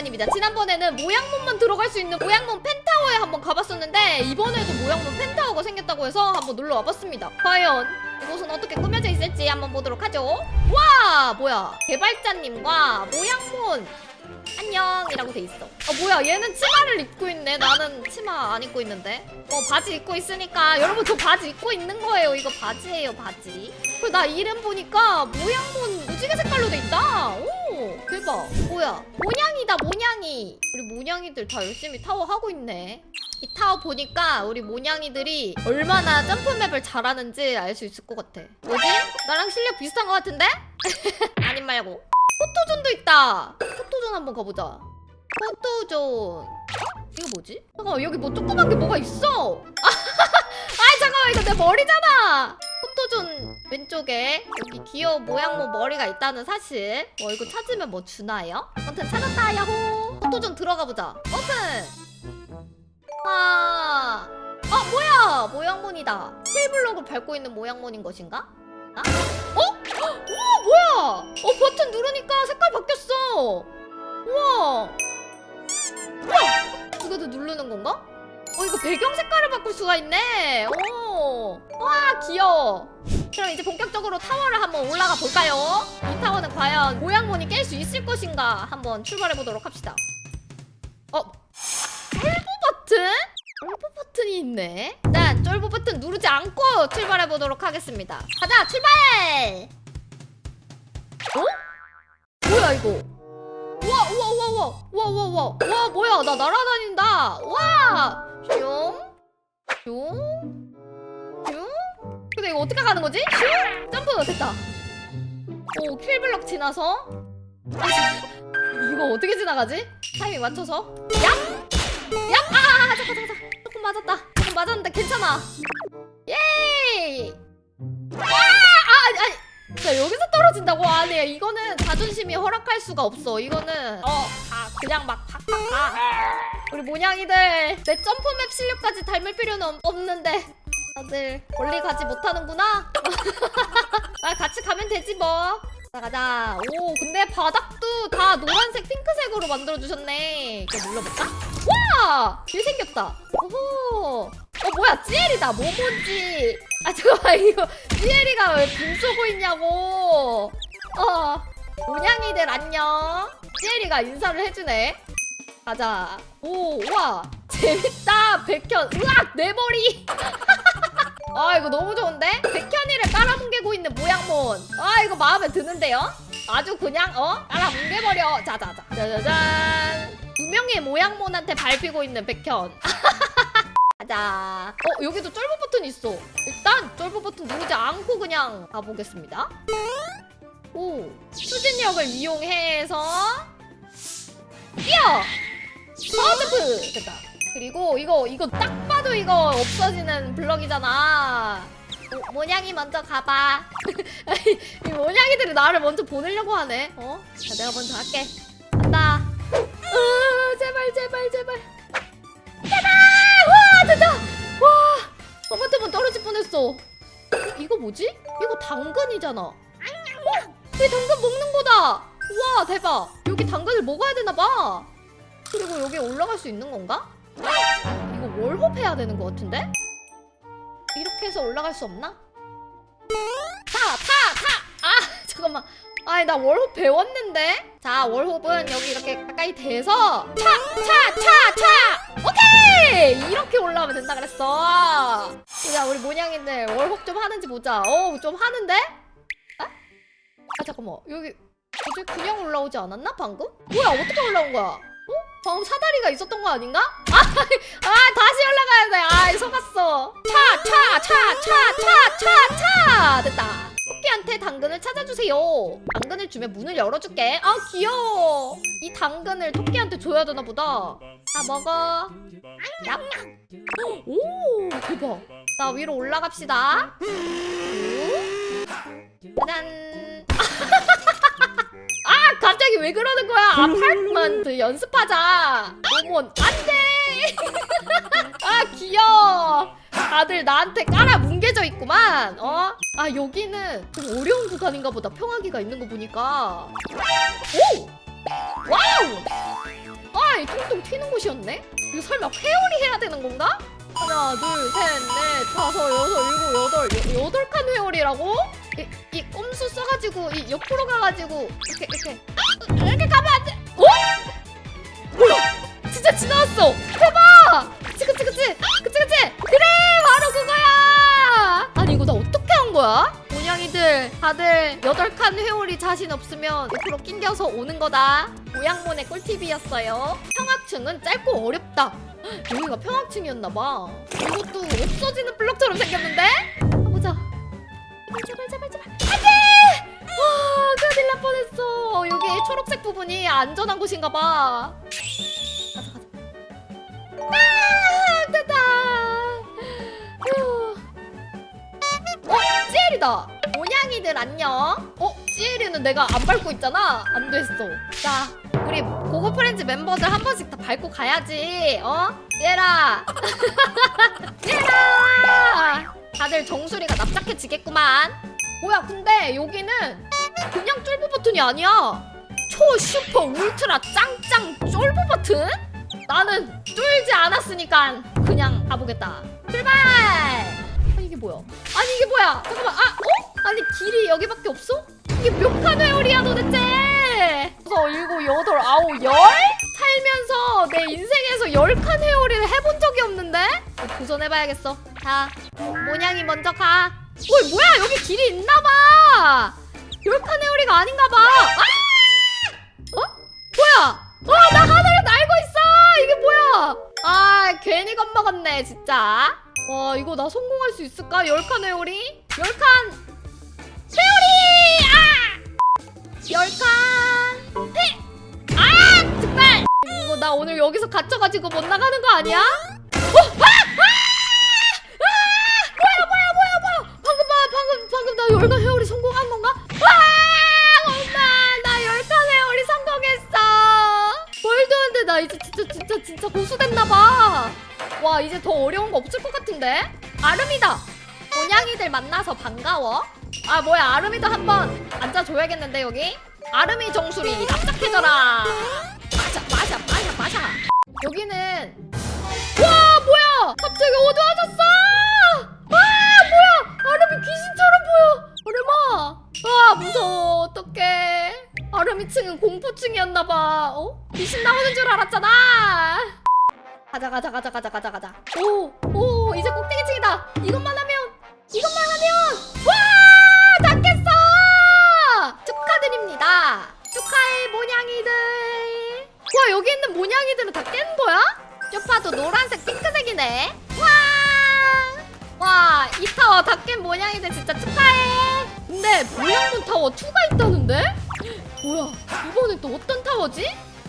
모양문입니다. 지난번에는 모양문만 들어갈 수 있는 모양문 펜타워에 한번 가봤었는데 이번에도 모양문 펜타워가 생겼다고 해서 한번 놀러 와봤습니다. 과연 이곳은 어떻게 꾸며져 있을지 한번 보도록 하죠. 와 뭐야 개발자님과 모양문 안녕이라고 돼 있어. 어 뭐야 얘는 치마를 입고 있네. 나는 치마 안 입고 있는데. 어 바지 입고 있으니까 여러분 저 바지 입고 있는 거예요. 이거 바지예요 바지. 그리고 나 이름 보니까 모양문 무지개 색깔로 돼 있다. 오 대박. 뭐야 모냥이다 모냥이. 우리 모냥이들 다 열심히 타워 하고 있네. 이 타워 보니까 우리 모냥이들이 얼마나 점프맵을 잘하는지 알 수 있을 것 같아. 뭐지? 나랑 실력 비슷한 것 같은데? 아님 말고. 포토존도 있다. 포토존 한번 가보자. 포토존. 이거 뭐지? 잠깐만 여기 뭐 조그만 게 뭐가 있어. 아이 잠깐만 이거 내 머리잖아. 포토존 왼쪽에 여기 귀여운 모양 뭐 머리가 있다는 사실. 뭐 이거 찾으면 뭐 주나요? 아무튼 찾았다 야호. 포토존 들어가 보자. 오픈. 아. 아 뭐야 모양문이다. 힐블록을 밟고 있는 모양문인 것인가? 아? 어? 우와 뭐야? 어 버튼 누르니까 색깔 바뀌었어. 우와. 우와. 이것도 누르는 건가? 어 이거 배경 색깔을 바꿀 수가 있네. 오. 와 귀여워. 그럼 이제 본격적으로 타워를 한번 올라가 볼까요? 이 타워는 과연 모양문이 깰 수 있을 것인가? 한번 출발해 보도록 합시다. 어? 쫄보 버튼? 쫄보 버튼이 있네. 일단 쫄보 버튼 누르지 않고 출발해 보도록 하겠습니다. 가자 출발! 어? 뭐야 이거? 우와 우와 우와 우와 우와 우와 우와 와 뭐야 나 날아다닌다? 슝? 슝? 근데 이거 어떻게 가는 거지? 슝? 점프 됐다 오 킬블럭 지나서 아, 이거 어떻게 지나가지? 타이밍 맞춰서 얍! 얍! 아 잠깐 잠깐 잠깐 조금 맞았다 조금 맞았는데 괜찮아 예이 아! 아 아니 자 여기서 떨어진다고? 아니 이거는 자존심이 허락할 수가 없어 이거는 어 아, 그냥 막 팍팍 가 우리 모냥이들 내 점프맵 실력까지 닮을 필요는 없- 없는데 다들 멀리 가지 못하는구나? 아 같이 가면 되지 뭐. 자, 가자. 오 근데 바닥도 다 노란색 핑크색으로 만들어주셨네. 이거 눌러볼까? 와! 길 생겼다. 오호! 어 뭐야? 찌엘이다. 모모지. 아 잠깐만. 이거 찌엘이가 왜빔 쏘고 있냐고. 어 모냥이들 안녕. 찌엘이가 인사를 해주네 가자. 오 우와. 재밌다. 백현. 으악 내 머리. 아 이거 너무 좋은데? 백현이를 깔아뭉개고 있는 모양몬. 아 이거 마음에 드는데요? 아주 그냥 어? 깔아뭉개버려. 자자자. 짜자잔 두 명의 모양몬한테 밟히고 있는 백현. 가자. 어, 여기도 쫄보 버튼 있어. 일단 쫄보 버튼 누르지 않고 그냥 가보겠습니다. 오, 추진력을 이용해서 뛰어! 서점프! 됐다. 그리고 이거, 이거 딱 봐도 이거 없어지는 블럭이잖아. 오, 모냥이 먼저 가봐. 이 모냥이들이 나를 먼저 보내려고 하네. 어? 자, 내가 먼저 할게. 간다. 으, 제발, 제발, 제발. 와 됐다 와 저번에만 떨어질 뻔했어 어, 이거 뭐지? 이거 당근이잖아 어? 이 당근 먹는 거다 와 대박 여기 당근을 먹어야 되나 봐 그리고 여기 올라갈 수 있는 건가? 이거 월홉 해야 되는 것 같은데? 이렇게 해서 올라갈 수 없나? 타! 타! 타! 아 잠깐만 아니 나 월홉 배웠는데 자 월홉은 여기 이렇게 가까이 대서 차! 차! 차! 차! 오케이! 이렇게 올라오면 된다 그랬어 자 우리 모냥이들 월홉 좀 하는지 보자 어우 좀 하는데? 아? 아 잠깐만 여기 뭐지 그냥 올라오지 않았나 방금? 뭐야 어떻게 올라온 거야? 어? 방금 사다리가 있었던 거 아닌가? 아, 아 다시 올라가야 돼. 아 속았어. 차, 차, 차, 차, 차, 차, 차. 됐다. 토끼한테 당근을 찾아주세요. 당근을 주면 문을 열어줄게. 아 귀여워. 이 당근을 토끼한테 줘야 되나 보다. 자 먹어. 얌. 오 대박. 자 위로 올라갑시다. 왜 그러는 거야? 아파트먼트 연습하자. 어머 안 돼. 아 귀여워. 다들 나한테 깔아 뭉개져 있구만. 어? 아 여기는 좀 어려운 구간인가 보다. 평화기가 있는 거 보니까. 오! 와우! 골반이 통통 튀는 곳이었네? 이거 설마 회오리 해야 되는 건가? 하나, 둘, 셋, 넷, 다섯, 여섯, 일곱, 여덟, 여, 여덟 칸 회오리라고? 이, 이 꼼수 써가지고 이 옆으로 가가지고 이렇게 이렇게 아, 이렇게 가면 안 돼. 어? 뭐야? 진짜 지나왔어. 대박! 그치 그치 그치 그치 그치 그래 바로 그거야. 아니 이거 나 어떻게 한 거야? 모양이들 다들 여덟 칸 회오리 자신 없으면 옆으로 낑겨서 오는 거다. 모양몬의 꿀팁이었어요. 평합층은 짧고 어렵다. 여기가 평합층이었나봐. 이것도 없어지는 블럭처럼 생겼는데? 제발 제발 제발. 안돼! 와 큰일 날 뻔했어. 여기 초록색 부분이 안전한 곳인가 봐. 가자 가자. 아 됐다. 휴. 어 찌엘이다. 모냥이들 안녕. 어 찌엘이는 내가 안 밟고 있잖아. 안 됐어. 자 우리 고고 프렌즈 멤버들 한 번씩 다 밟고 가야지. 어? 얘라. 얘라. 다들 정수리가 납작해지겠구만. 뭐야 근데 여기는 그냥 쫄보 버튼이 아니야. 초 슈퍼 울트라 짱짱 쫄보 버튼? 나는 쫄지 않았으니까 그냥 가보겠다. 출발! 아 이게 뭐야? 아니 이게 뭐야? 잠깐만. 아 어? 아니 길이 여기밖에 없어? 이게 몇 칸 회오리야 도대체? 그래서 일곱 여덟? 내 인생에서 열칸 회오리를 해본 적이 없는데? 도전해봐야겠어. 자, 모냥이 먼저 가. 어이 뭐야 여기 길이 있나봐. 열칸 회오리가 아닌가봐. 아! 어? 뭐야? 와, 나 하늘을 날고 있어! 이게 뭐야? 아, 괜히 겁먹었네, 진짜. 와, 이거 나 성공할 수 있을까? 열칸 회오리? 열칸 회오리! 아! 열칸 나 오늘 여기서 갇혀가지고 못 나가는 거 아니야? 어? 아! 아! 아! 뭐야, 뭐야, 뭐야, 뭐야! 방금 봐, 방금, 방금 나 열칸 회오리 성공한 건가? 와! 엄마, 나 열칸 회오리 성공했어! 말도 안 돼, 나 이제 진짜, 진짜, 진짜 고수됐나 봐. 와, 이제 더 어려운 거 없을 것 같은데? 아름이다! 본양이들 만나서 반가워. 아, 뭐야, 아름이도 한번 앉아줘야겠는데, 여기? 아름이 정수리, 납작해져라! 나봐. 어? 귀신 나오는 줄 알았잖아. 가자 가자 가자 가자 가자 가자. 오오 이제 꼭대기층이다. 이것만 하면 이것만 하면 와! 닿겠어! 축하드립니다. 축하해 모냥이들. 와 여기 있는 모냥이들은 다 깬 거야? 쇼파도 노란색 핑크색이네. 와! 와, 이 타워 다 깬 모냥이들 진짜 축하해. 근데 모양문 타워 2가 있다는데? 뭐야 이번엔 또 어떤 타워지?